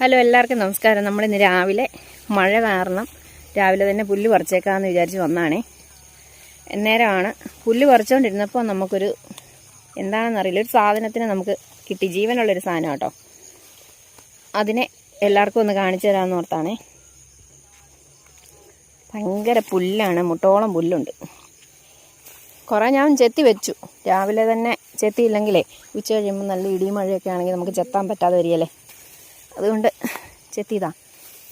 Hello എല്ലാവർക്കും നമസ്കാരം. നമ്മൾ ഇന്ന് രാവിലെ മഴ കാരണം രാവിലെ തന്നെ പുല്ല് പറിച്ചേക്കാമെന്ന് വിചാരിച്ച് വന്നാണേ. നേരമാണ്. പുല്ല് പറിച്ചുകൊണ്ടിരുന്നപ്പോൾ നമുക്കൊരു എന്താണെന്നറിയില്ല ഒരു സാധനത്തിന് നമുക്ക് കിട്ടി. ജീവനുള്ളൊരു സാധനം കേട്ടോ. അതിനെ എല്ലാവർക്കും ഒന്ന് കാണിച്ചു തരാമെന്ന് ഓർത്താണേ. ഭയങ്കര പുല്ലാണ് മുട്ടോളം പുല്ലുണ്ട്. കുറേ ഞാൻ ചെത്തി വെച്ചു. രാവിലെ തന്നെ ചെത്തിയില്ലെങ്കിലേ ഉച്ച കഴിയുമ്പോൾ നല്ല ഇടിയും മഴയൊക്കെ ആണെങ്കിൽ നമുക്ക് ചെത്താൻ പറ്റാതെ വരികയല്ലേ അതുകൊണ്ട് ചെത്തിയതാ.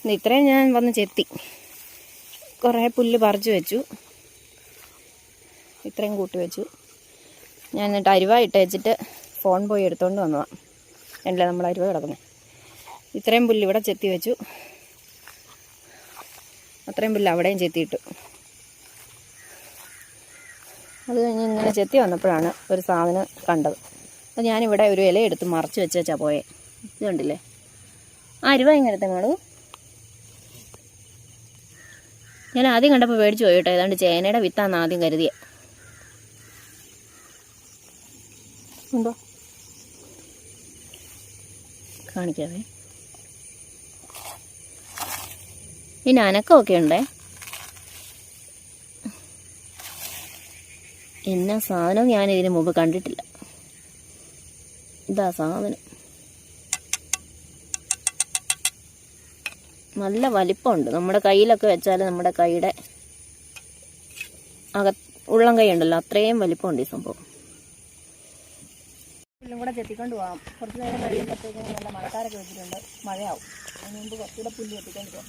ഇന്ന് ഇത്രയും ഞാൻ വന്ന് ചെത്തി. കുറേ പുല്ല് പറിച്ചു വെച്ചു. ഇത്രയും കൂട്ടി വെച്ചു. ഞാൻ എന്നിട്ട് അരുവ ഇട്ട് വെച്ചിട്ട് ഫോൺ പോയി എടുത്തുകൊണ്ട് വന്നതാണ് എന്നല്ലേ നമ്മൾ അരുവ കിടക്കുന്നത് ഇത്രയും പുല്ല് ഇവിടെ ചെത്തി വെച്ചു. അത്രയും പുല്ല് അവിടെയും ചെത്തിയിട്ടു. അത് കഴിഞ്ഞ് ഇങ്ങനെ ചെത്തി വന്നപ്പോഴാണ് ഒരു സാധനം കണ്ടത്. അപ്പോൾ ഞാനിവിടെ ഒരു ഇല എടുത്ത് മറച്ച് വെച്ച് വെച്ചാൽ പോയേ. ഇത് കണ്ടില്ലേ? അരുവ ഇങ്ങനത്തെ മോളു ഞാൻ ആദ്യം കണ്ടപ്പോൾ മേടിച്ചു പോയി ഏതാണ്ട് ചേനയുടെ വിത്താന്ന് ആദ്യം കരുതിയ. ഉണ്ടോ? കാണിക്കാവേ. പിന്നെ അനക്കമൊക്കെ ഉണ്ടേ? എന്നാ സാധനം ഞാൻ ഇതിന് മുമ്പ് കണ്ടിട്ടില്ല. ഇതാ സാധനം. നല്ല വലിപ്പമുണ്ട്. നമ്മുടെ കയ്യിലൊക്കെ വെച്ചാൽ നമ്മുടെ കൈയുടെ അക ഉള്ളം കൈ ഉണ്ടല്ലോ അത്രയും വലിപ്പമുണ്ട് ഈ സംഭവം. കൂടെ ചെത്തിക്കൊണ്ട് പോകാം കുറച്ച് നേരം കഴിയുമ്പോഴത്തേക്കും നല്ല മഴക്കാരൊക്കെ വെച്ചിട്ടുണ്ട്. മഴയാവും. അതിന് മുമ്പ് കുറച്ചുകൂടെ പുല്ല് ചെത്തിക്കൊണ്ട് പോകാം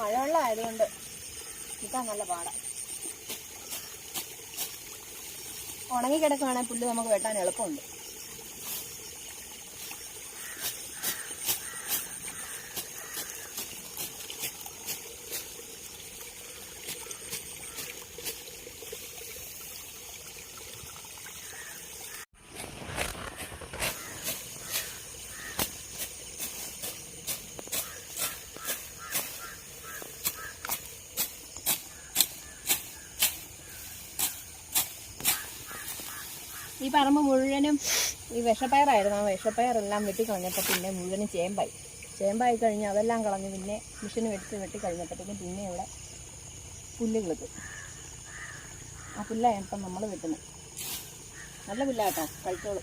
മഴവെള്ളം ആയതുകൊണ്ട് നല്ല പാടാണ് ഉണങ്ങി കിടക്കുകയാണെങ്കിൽ പുല്ല് നമുക്ക് വെട്ടാൻ എളുപ്പമുണ്ട്. പറമ്പ് മുഴുവനും ഈ വിഷപ്പയറായിരുന്നു. ആ വിഷപ്പയറെല്ലാം വെട്ടിക്കളഞ്ഞപ്പോൾ പിന്നെ മുഴുവനും ചേമ്പായി. ചേമ്പായി കഴിഞ്ഞ് അതെല്ലാം കളഞ്ഞ് പിന്നെ മിഷന് വെട്ടി വെട്ടി കഴിഞ്ഞപ്പോഴത്തേക്കും പിന്നെ ഇവിടെ പുല്ല് കിളിക്കും ആ പുല്ലാണ് ഇപ്പം നമ്മൾ വെട്ടുന്നത് നല്ല പുല്ലാട്ടോ കഴിച്ചോളൂ.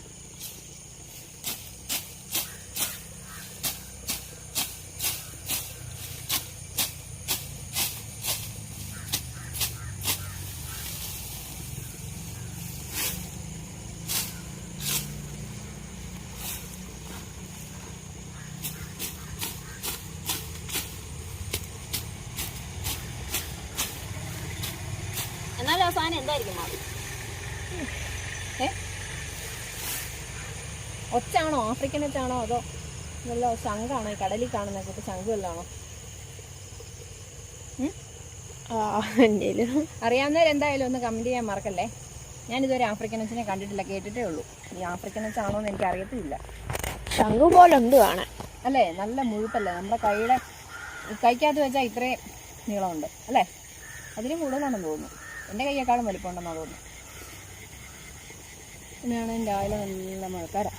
എന്തായിരിക്കും മാറി? ഏ? ഒച്ചാണോ? ആഫ്രിക്കൻ ഒച്ചാണോ? അതോ നല്ല ശംഖാണോ? ഈ കടലിൽ കാണുന്ന കൂട്ട് ശംഖ് വല്ലതാണോ? അറിയാവുന്നവർ എന്തായാലും ഒന്ന് കമന്റ് ചെയ്യാൻ മറക്കല്ലേ? ഞാനിതുവരെ ആഫ്രിക്കൻ ഒച്ചിനെ കണ്ടിട്ടില്ല കേട്ടിട്ടേ ഉള്ളൂ. ഈ ആഫ്രിക്കൻ ഒച്ചാണോ എന്ന് എനിക്ക് അറിയത്തില്ല. ശംഖു പോലെ ഉണ്ട് കാണാൻ. അല്ലേ? നല്ല മുഴുപ്പല്ലേ? നമ്മുടെ കൈയുടെ കൈക്കകത്ത് വെച്ചാൽ ഇത്രയും നീളമുണ്ട്. അല്ലേ? അതിന് കൂടുതലാണെന്ന് തോന്നുന്നു. എന്റെ കൈയേക്കാളും വലിപ്പമുണ്ടെന്ന് തോന്നുന്നു. പിന്നെയാണ് രാവിലെ നല്ല മഴക്കാരാ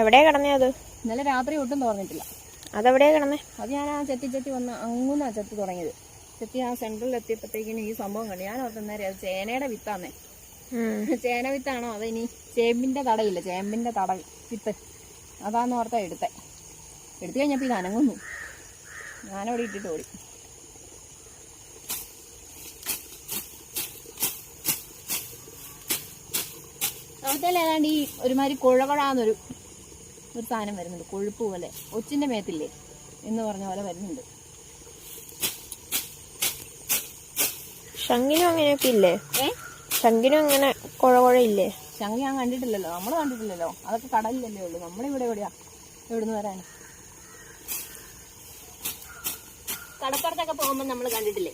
എവിടെ കിടന്നേ അത്? ഇന്നലെ രാത്രി ഒട്ടും തുറന്നിട്ടില്ല. അതെവിടെയാ കിടന്നേ? അത് ഞാൻ ആ ചെത്തി ചെത്തി വന്ന് അങ്ങുന്നാ ചെത്തി തുടങ്ങിയത്. ചെത്തി ആ സെൻട്രലിൽ എത്തിയപ്പോഴത്തേക്കിനും ഈ സംഭവം കണ്ടു. ഞാൻ ഓർത്തുന്നേരം അത് ചേനയുടെ വിത്താന്നേ. ചേന വിത്താണോ? അത് ഇനി ചേമ്പിന്റെ തടയില്ല ചേമ്പിന്റെ തട വിത്ത്. അതാന്ന് ഓർത്താ എടുത്തേ. എടുത്തു കഴിഞ്ഞപ്പോൾ ഇത് അനങ്ങുന്നു. ഞാനവിടെ ഇട്ടിട്ട് ഓടി. അവിടുത്തെ ഏതാണ്ട് ഈ ഒരുമാതിരി കുഴവഴാന്നൊരു ഒരു സാധനം വരുന്നുണ്ട് കൊഴുപ്പ് പോലെ. ഒച്ചിന്റെ മേത്തില്ലേ എന്ന് പറഞ്ഞ പോലെ വരുന്നുണ്ട്. ശങ്കിനും അങ്ങനെയൊക്കെ ഇല്ലേ? ശങ്കിനും അങ്ങനെ കുഴകുഴയില്ലേ ശങ്കി ഞാൻ കണ്ടിട്ടില്ലല്ലോ നമ്മൾ കണ്ടിട്ടില്ലല്ലോ. അതൊക്കെ കടലിലല്ലേ ഉള്ളൂ. നമ്മളിവിടെ എവിടെയാ? എവിടുന്ന് വരാൻ? കടപ്പുറത്തൊക്കെ പോകുമ്പോൾ നമ്മൾ കണ്ടിട്ടില്ലേ?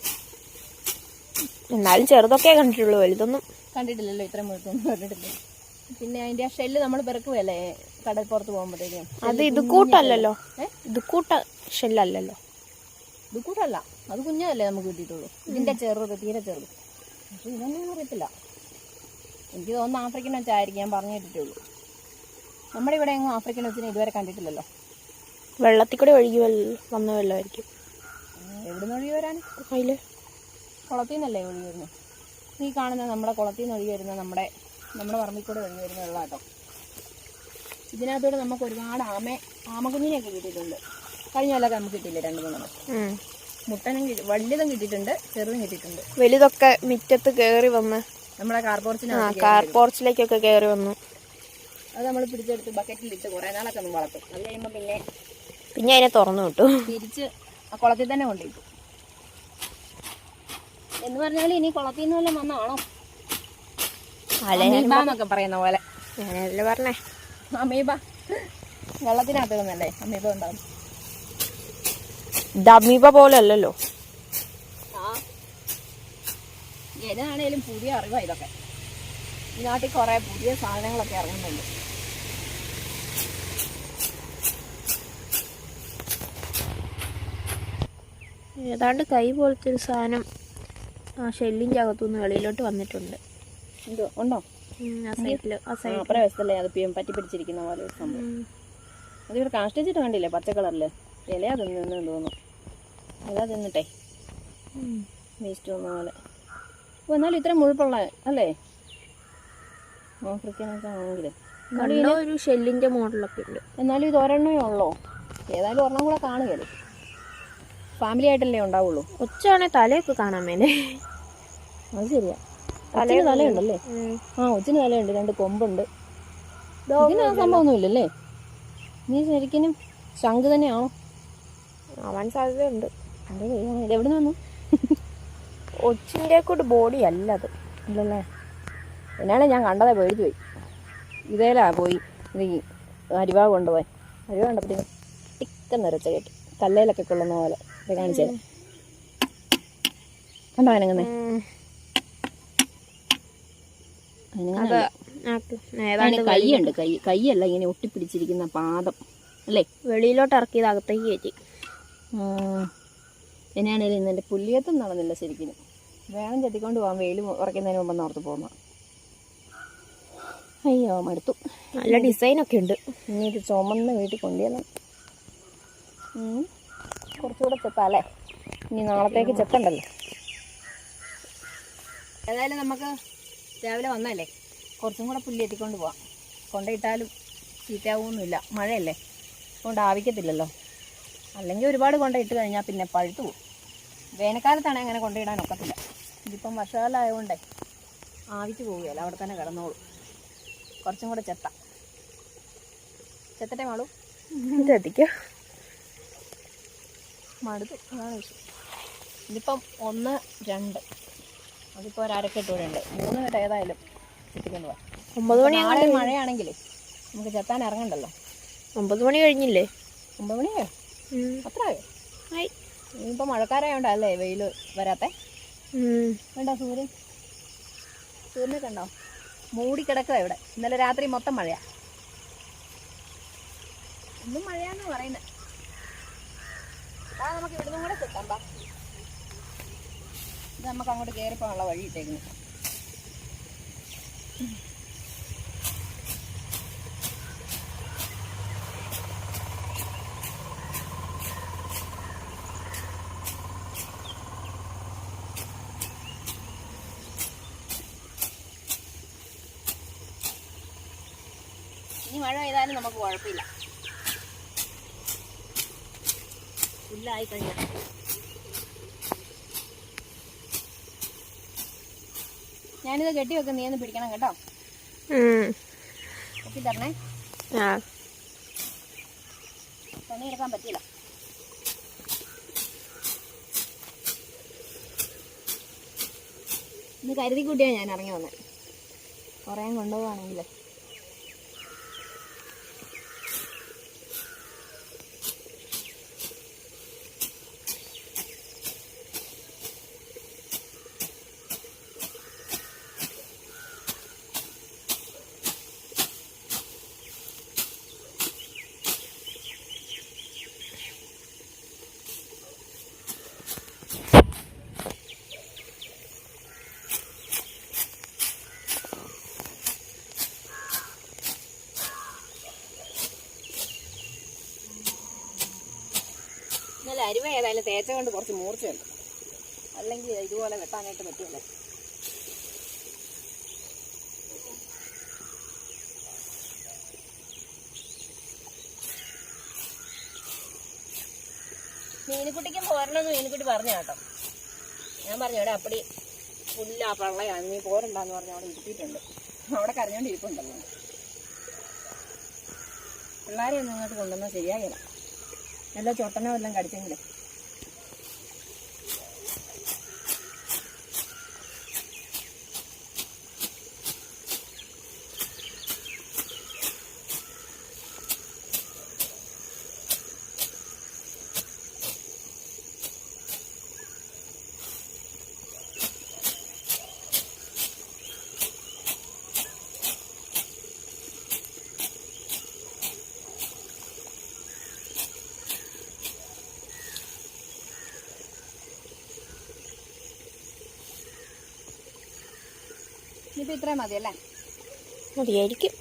എന്നാലും ചെറുതൊക്കെ കണ്ടിട്ടുള്ളൂ വലുതൊന്നും. കണ്ടിട്ടില്ലല്ലോ ഇത്ര മുഴുത്തൊന്നും കണ്ടിട്ടില്ല? പിന്നെ അതിന്റെ ആ ഷെല്ല് നമ്മൾ പെറുക്കുവല്ലേ? കടൽപ്പുറത്ത് പോകുമ്പോഴത്തേക്കും. അത് ഇത് കൂട്ടല്ലല്ലോ. ഏ? ഇത് കൂട്ട ഷെല്ലല്ലല്ലോ. ഇത് കൂട്ടല്ല. അത് കുഞ്ഞതല്ലേ നമുക്ക് കിട്ടിയിട്ടുള്ളൂ. ഇതിന്റെ ചെറുത് തീരെ ചെറുത് പക്ഷെ ഇതൊന്നും അറിയത്തില്ല. എനിക്ക് തോന്നുന്നു ആഫ്രിക്കൻ വെച്ചായിരിക്കും ഞാൻ പറഞ്ഞു കേട്ടിട്ടുള്ളൂ. നമ്മുടെ ഇവിടെ എങ്ങും ആഫ്രിക്കൻ വെച്ചിനെ ഇതുവരെ കണ്ടിട്ടില്ലല്ലോ. വെള്ളത്തിൽ കൂടെ ഒഴുകി വന്ന വെള്ളമായിരിക്കും. എവിടുന്ന് ഒഴുകി വരാൻ? അതിൽ കുളത്തിൽ നിന്നല്ലേ ഒഴുകി വരുന്നത് ഈ കാണുന്ന നമ്മുടെ കുളത്തിൽ നിന്ന് ഒഴുകി വരുന്ന നമ്മുടെ നമ്മുടെ പറമ്പിൽ കൂടെ ഒഴുകി വരുന്ന വെള്ളം കേട്ടോ ഇതിനകത്തൂടെ നമുക്ക് ഒരുപാട് ആമ ആമകുഞ്ഞിനെയൊക്കെ കിട്ടിയിട്ടുണ്ട്. കഴിഞ്ഞ കൊല്ലമൊക്കെ നമുക്ക് കിട്ടിയില്ലേ രണ്ട് മൂന്ന്. മുട്ടനും കിട്ടി വലിയതും കിട്ടിയിട്ടുണ്ട് ചെറുതും കിട്ടിയിട്ടുണ്ട്. വലുതൊക്കെ മിറ്റത്ത് കയറി വന്ന് നമ്മുടെ ആ കാർപോർച്ചിനകത്ത് കാർ കയറി വന്നു. അത് നമ്മൾ പിടിച്ചെടുത്ത് ബക്കറ്റിലിട്ട് കുറേ നാളൊക്കെ ഒന്ന് വളർത്തും. അത് കഴിയുമ്പോൾ പിന്നെ പിന്നെ അതിനെ തുറന്നു വിട്ടു. തിരിച്ച് ആ കുളത്തിൽ തന്നെ കൊണ്ടുപോയിട്ടു എന്ന് പറഞ്ഞാൽ ഇനി കുളത്തിൽ നിന്ന് വല്ലതും വന്നാണോ അമീബ എന്നൊക്കെ പറയുന്ന പോലെ. ഞാനല്ലേ പറഞ്ഞേ? അമീബ. വെള്ളത്തിനകത്ത് നിന്നല്ലേ അമീബ ഉണ്ടാവും. ഡമീബ പോലെ അല്ലല്ലോ ആ. ഏതാണേലും പുതിയ അറിവ ഇതൊക്കെ. ഈ നാട്ടിൽ കുറെ പുതിയ സാധനങ്ങളൊക്കെ ഇറങ്ങുന്നുണ്ട്. ഏതാണ്ട് കൈ പോലത്തെ ഒരു സാധനം ആ ഷെല്ലിന്റെ അകത്തുനിന്ന് വെളിയിലോട്ട് വന്നിട്ടുണ്ട്. എന്തോ ഉണ്ടോ? സൈഡിൽ അത് പറ്റി പിടിച്ചിരിക്കുന്ന പോലെ ഒരു സംഭവം. അത് ഇവിടെ കാഷ്ടിച്ചിട്ട് കണ്ടില്ലേ? പച്ച കളറിൽ. ഇലയാ തിന്നു തോന്നുന്നു. ഇല തിന്നിട്ടെ. വേസ്റ്റ് തോന്നുന്ന പോലെ. ഓ എന്നാലും ഇത്ര മുഴുപ്പുള്ള അല്ലേ? ആഫ്രിക്കനൊക്കെ ആണെങ്കിൽ ഒരു ഷെല്ലിന്റെ മോഡലൊക്കെ ഉണ്ട്. എന്നാലും ഇത് ഒരെണ്ണമേ ഉള്ളോ. ഏതായാലും ഒരെണ്ണം കൂടെ കാണുകയല്ലേ ഫാമിലി ആയിട്ടല്ലേ ഉണ്ടാവുള്ളൂ. ഉച്ചയാണെങ്കിൽ തലയൊക്കെ കാണാൻ മേലെ. അത് ശരിയാ. ഒച്ചിന് തലയുണ്ടല്ലേ. ആ ഒച്ചിന് തലയുണ്ട്. രണ്ട് കൊമ്പുണ്ട്. ഇതിന് ആ സംഭവമൊന്നും ഇല്ലല്ലേ നീ ശരിക്കും ശംഖ് തന്നെയാണോ? ആവാൻ സാധ്യതയുണ്ട്. അത് ഇത് എവിടെ വന്നു? ഒച്ചിന്റെ കൂടെ ബോഡി അല്ല അത്. ഇല്ലല്ലേ? എന്നാണ് ഞാൻ കണ്ടതേ പേടിച്ചു പോയി. ഇതേലാ പോയി. ഇത് അരിവാ കൊണ്ടുപോയി. അരിവാ കണ്ടപ്പോഴത്തേക്കും ടിക്ക നിറച്ച കേട്ടു. കല്ലയിലൊക്കെ കൊള്ളുന്ന പോലെ. കാണിച്ചേ. കണ്ടോ അനങ്ങുന്നേ കൈയുണ്ട്. കൈ കൈയല്ല ഇങ്ങനെ ഒട്ടിപ്പിടിച്ചിരിക്കുന്ന പാദം. അല്ലേ? വെളിയിലോട്ട് ഇറക്കിയത് അകത്തേക്ക് കയറ്റി. എന്നാണേലും ഇന്ന് പുല്ലിയത്തും നടന്നില്ല ശരിക്കും വേണം ചെത്തിക്കൊണ്ട് പോകാൻ വെയിൽ ഉറക്കുന്നതിന് മുമ്പ് ഓർത്ത് പോകുന്ന അയ്യോ മടുത്തു. നല്ല ഡിസൈനൊക്കെ ഉണ്ട്. ഇനി ഇത് ചുമന്ന് വീട്ടിൽ കൊണ്ടുവന്നു. കുറച്ചുകൂടെ ചെത്താല്ലേ ഇനി നാളത്തേക്ക് ചെത്തണ്ടല്ലോ. ഏതായാലും നമുക്ക് രാവിലെ വന്നല്ലേ കുറച്ചും കൂടെ പുല്ല് എത്തിക്കൊണ്ട് പോവാം. കൊണ്ടിട്ടാലും ചീത്തയാവൊന്നുമില്ല. മഴയല്ലേ? കൊണ്ട് ആവിക്കത്തില്ലല്ലോ. അല്ലെങ്കിൽ ഒരുപാട് കൊണ്ടിട്ട് കഴിഞ്ഞാൽ പിന്നെ പഴുത്തു പോകും. വേനൽക്കാലത്താണ് അങ്ങനെ കൊണ്ടിടാൻ ഒക്കത്തില്ല ഇതിപ്പം വർഷകാലമായതുകൊണ്ട് ആവിച്ച് പോവുകയല്ല. അവിടെ തന്നെ കിടന്നോളൂ. കുറച്ചും കൂടെ ചെത്ത. ചെത്തട്ടെ മാളൂ? എത്തിക്കാം മടുത്തു. അതാണ് വിഷയം. ഇതിപ്പം ഒന്ന് രണ്ട്. അതിപ്പോൾ ഒരു അരക്കെട്ട് കൂടെ ഉണ്ട് മൂന്ന് മിനിറ്റ് ഏതായാലും ചെത്തിക്കൊണ്ട് പോവാം. ഒമ്പത് മണി നാളെ മഴയാണെങ്കിലേ നമുക്ക് ചെത്താൻ ഇറങ്ങണ്ടല്ലോ? ഒമ്പത് മണി കഴിഞ്ഞില്ലേ? ഒമ്പത് മണിയോ. അത്രയോ? ആയി. ഇനിയിപ്പോൾ മഴക്കാരായോണ്ടല്ലേ വെയിൽ വരാത്തെ? വേണ്ട കണ്ടോ സൂര്യൻ. സൂര്യനെ കണ്ടോ? മൂടി കിടക്കുക ഇവിടെ. ഇന്നലെ രാത്രി മൊത്തം മഴയാ. ഇന്നും മഴയാന്ന് പറയുന്നത് നമുക്ക് ഇവിടുന്ന് കൂടെ കിട്ടാം ബാ. ഇത് നമുക്ക് അങ്ങോട്ട് കയറിപ്പോകാനുള്ള വഴി ഇട്ടേക്കുന്നു ഇനി മഴ പെയ്താലും നമുക്ക് കുഴപ്പമില്ല. പുല്ലായി കഴിഞ്ഞാൽ ഞാനിത് കെട്ടി വെക്കും നീ ഒന്ന് പിടിക്കണം കേട്ടോ. തരണേ. ആ. പണിയെടുക്കാൻ പറ്റില്ല ഇന്ന് കരുതി കൂട്ടിയാണ് ഞാൻ ഇറങ്ങി വന്നത് കുറേ കൊണ്ടുപോവാണെങ്കിൽ ഇന്നലെ അരുവ ഏതായാലും തേച്ച കൊണ്ട് കുറച്ച് മൂർച്ചയുണ്ട് അല്ലെങ്കിൽ ഇതുപോലെ വെട്ടാനായിട്ട് പറ്റുമല്ലേ മീനുക്കുട്ടിക്കും പോരണമെന്ന് മീനുക്കുട്ടി പറഞ്ഞു കേട്ടോ. ഞാൻ പറഞ്ഞു അവിടെ അപ്പടി പുല്ല പള്ളയാണ് നീ പോരണ്ടെന്ന് പറഞ്ഞു അവിടെ ഇരുത്തിയിട്ടുണ്ട്. അവിടെ കരഞ്ഞോണ്ട് ഇരിപ്പുണ്ടല്ലോ പിള്ളേരെ ഒന്നും ഇങ്ങോട്ട് കൊണ്ടുവന്നാൽ ശരിയാകില്ല. നല്ല ചൊട്ടനോ എല്ലാം കടിച്ചെങ്കിലേ. ഇനിയിപ്പോൾ ഇത്രയും മതിയല്ലേ? മതിയായിരിക്കും.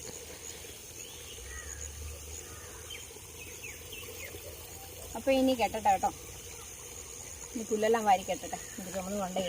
അപ്പോൾ ഇനി കെട്ടട്ടെ കേട്ടോ. ഇനി പുല്ലെല്ലാം വാരി കെട്ടട്ടെ. ഇത് നമ്മൾ കൊണ്ടേ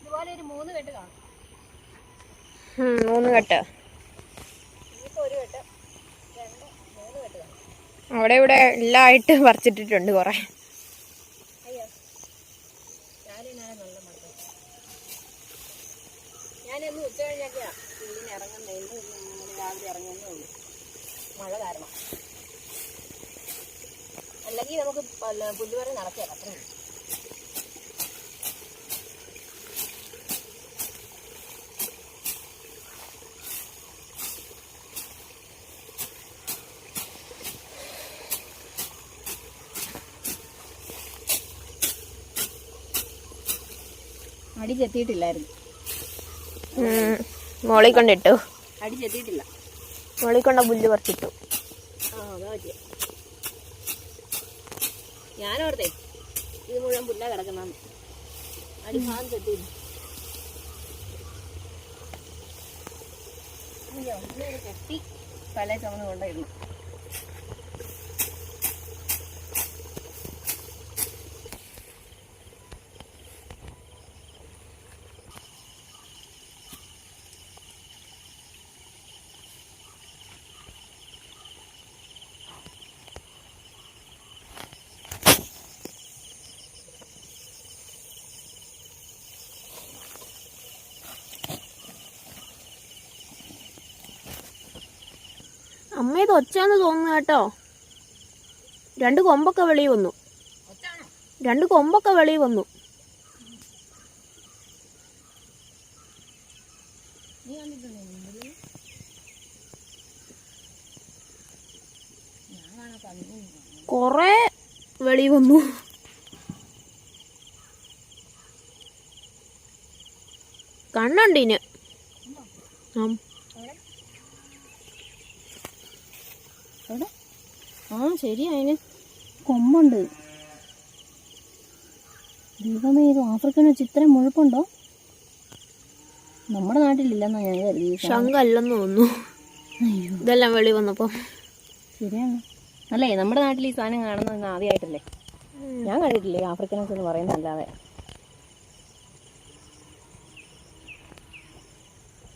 ഇതുപോലെ ഒരു മൂന്ന് കെട്ട് കാണും. ഉം, മൂന്ന് കെട്ട്. അവിടെ ഇവിടെ എല്ലായിട്ട് പറിച്ചിട്ടിട്ടുണ്ട് കുറേ. ഞാനിന്ന് ഉച്ച കഴിഞ്ഞൊക്കെയാ. ഇറങ്ങുന്നത് രാവിലെ ഇറങ്ങുന്നേ ഉള്ളൂ. മഴ കാരണം. അല്ലെങ്കിൽ നമുക്ക് പല്ല- പുല്ലുവരെ നടക്കുക അത്രേ അടി ചെത്തിയിട്ടില്ലായിരുന്നു. മോളി കൊണ്ടിട്ടു. അടി ചെത്തിയിട്ടില്ല. മോളി കൊണ്ട പുല്ല് പറിച്ചിട്ടു. ഞാനോർത്തേ ഇത് മുഴുവൻ പുല്ല കിടക്കുന്ന അടി ഭാഗം ചെത്തിയില്ല. കെട്ടി തല ചുമന്ന് കൊണ്ടായിരുന്നു അമ്മ ഇത് ഒച്ചാന്ന് തോന്നുന്നു കേട്ടോ. രണ്ട് കൊമ്പൊക്കെ വെളിയിൽ വന്നു. രണ്ട് കൊമ്പൊക്കെ വെളിയിൽ വന്നു. കൊറേ വെളി വന്നു. കണ്ണുണ്ടിന് ആ ആ ശരി അതിന്. കൊമ്പുണ്ട്. ദൈവമേ ഇത് ആഫ്രിക്കൻ വെച്ച് ഇത്രയും മുഴുപ്പുണ്ടോ? നമ്മുടെ നാട്ടിലില്ലെന്നാ ഞാൻ കരുതി ശങ്കല്ലെന്ന് തോന്നുന്നു. അയ്യോ. ഇതെല്ലാം വെളി വന്നപ്പോ. ശരിയാണ്. അല്ലേ നമ്മുടെ നാട്ടിൽ ഈ സാധനം കാണുന്നത് ആദ്യമായിട്ടല്ലേ? ഞാൻ കണ്ടിട്ടില്ലേ ആഫ്രിക്കനസ് എന്ന് പറയുന്നതല്ലാതെ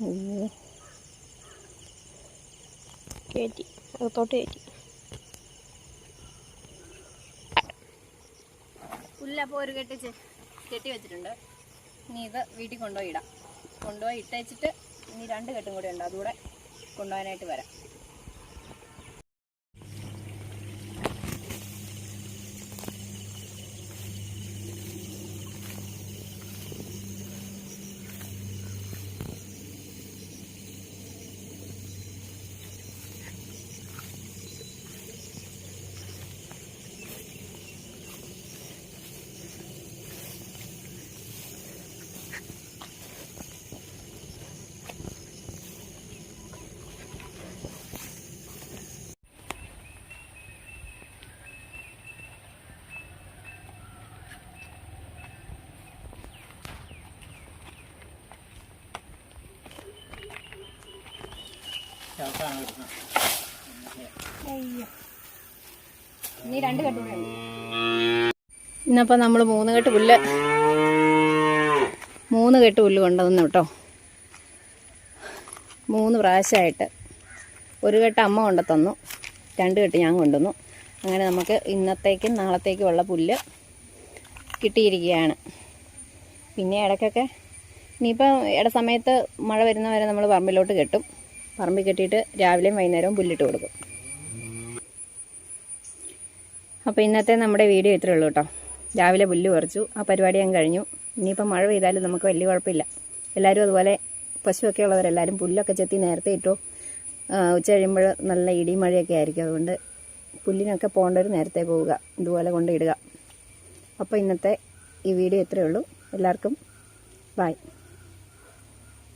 അയ്യോ. കയറ്റി അകത്തോട്ട് കയറ്റി പുല്ലപ്പോൾ ഒരു കെട്ടി കെട്ടി വെച്ചിട്ടുണ്ട്. ഇനി ഇത് വീട്ടിൽ കൊണ്ടുപോയി ഇടാം. കൊണ്ടുപോയി ഇട്ടേച്ചിട്ട് ഇനി രണ്ട് കെട്ടും കൂടെ ഉണ്ട്. അതുകൂടെ കൊണ്ടുപോകാനായിട്ട് വരാം. ഇനി രണ്ട് നമ്മൾ മൂന്ന് കെട്ട് പുല്ല്. മൂന്ന് കെട്ട് പുല്ല് കൊണ്ടുവന്നു കേട്ടോ. മൂന്ന് പ്രാവശ്യമായിട്ട് ഒരു കെട്ട് അമ്മ കൊണ്ടു തന്നു രണ്ട് കെട്ട് ഞാൻ കൊണ്ടുവന്നു. അങ്ങനെ നമുക്ക് ഇന്നത്തേക്കും നാളത്തേക്കും ഉള്ള പുല്ല് കിട്ടിയിരിക്കുകയാണ്. പിന്നെ ഇടയ്ക്കൊക്കെ ഇനിയിപ്പോൾ ഇട സമയത്ത് മഴ വരുന്നവരെ നമ്മൾ പറമ്പിലോട്ട് കെട്ടും. പറമ്പിൽ കെട്ടിയിട്ട് രാവിലെയും വൈകുന്നേരവും പുല്ലിട്ട് കൊടുക്കും. അപ്പോൾ ഇന്നത്തെ നമ്മുടെ വീഡിയോ ഇത്രയേ ഉള്ളൂ കേട്ടോ. രാവിലെ പുല്ല് പറിച്ചു. ആ പരിപാടി ഞാൻ കഴിഞ്ഞു. ഇനിയിപ്പോൾ മഴ പെയ്താലും നമുക്ക് വലിയ കുഴപ്പമില്ല. എല്ലാവരും അതുപോലെ പശുവൊക്കെ ഉള്ളവരെല്ലാവരും പുല്ലൊക്കെ ചെത്തി നേരത്തെ ഇട്ടു. ഉച്ച കഴിയുമ്പോൾ നല്ല ഇടി മഴയൊക്കെ ആയിരിക്കും. അതുകൊണ്ട് പുല്ലിനൊക്കെ പോകേണ്ടവർ നേരത്തെ പോവുക. ഇതുപോലെ കൊണ്ടിടുക അപ്പോൾ ഇന്നത്തെ ഈ വീഡിയോ ഇത്രയേ ഉള്ളൂ. എല്ലാവർക്കും ബൈ